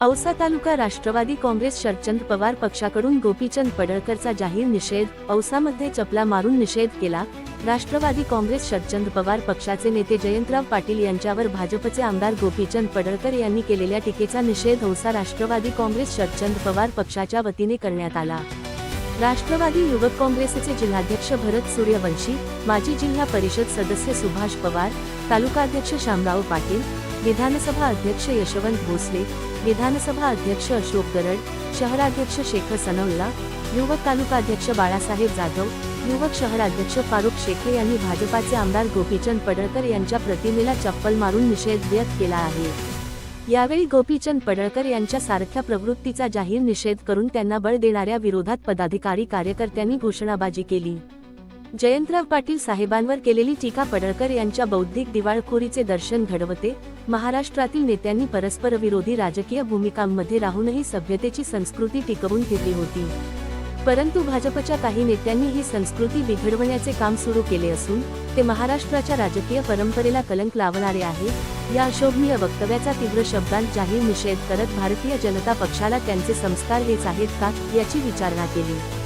औसा तालुका राष्ट्रवादी काँग्रेस शरचंद पवार पक्षाकडून गोपीचंद पडळकरचा जाहीर निषेध औसामध्ये चपला मारून निषेध केला. राष्ट्रवादी काँग्रेस शरचंद पवार पक्षाचे नेते जयंतराव पाटील यांच्यावर भाजपचे आमदार गोपीचंद पडळकर यांनी केलेल्या टीकेचा निषेध औसा राष्ट्रवादी काँग्रेस शरचंद पवार पक्षाच्या वतीने करण्यात आला. राष्ट्रवादी युवक काँग्रेसचे जिल्हाध्यक्ष भरत सूर्यवंशी माजी जिल्हा परिषद सदस्य सुभाष पवार तालुकाध्यक्ष शामराव पाटील विधानसभा अध्यक्ष यशवंत भोसले विधानसभा अध्यक्ष अशोक गरड शहराध्यक्ष शेखर सनवल्ला युवक तालुकाध्यक्ष बाळासाहेब जाधव युवक शहराध्यक्ष फारुख शेखे यांनी भाजपाचे आमदार गोपीचंद पडळकर यांच्या प्रतिमेला चप्पल मारून निषेध व्यक्त केला आहे. यावेळी गोपीचंद पडळकर यांच्या सारख्या प्रवृत्तीचा जाहीर निषेध करून त्यांना बळ देणाऱ्या विरोधात पदाधिकारी कार्यकर्त्यांनी घोषणाबाजी केली. जयंतराव पाटील साहेबांवर केलेली टीका पडळकर यांच्या बौद्धिक दिवाळखोरीचे दर्शन घडवते महाराष्ट्रातील नेत्यांनी परस्पर विरोधी राजकीय भूमिकांमध्ये राहूनही सभ्यतेची संस्कृती टिकवून घेतली होती. परंतु भाजपच्या काही नेत्यांनी ही संस्कृती बिघडवण्याचे काम सुरू केले असून ते महाराष्ट्राच्या राजकीय परंपरेला कलंक लावणारे आहे या अशोभनीय वक्तव्याचा तीव्र शब्दांत जाहीर निषेध करत भारतीय जनता पक्षाला त्यांचे संस्कार हेच आहेत का याची विचारणा केली.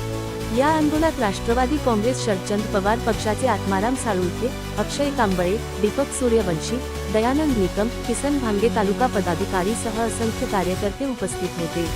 या आंदोलनात राष्ट्रवादी काँग्रेस शरचंद पवार पक्षाचे आत्माराम साळुंखे अक्षय कांबळे दीपक सूर्यवंशी दयानंद निकम किसन भांगे तालुका पदाधिकारी सह असंख्य कार्यकर्ते उपस्थित होते.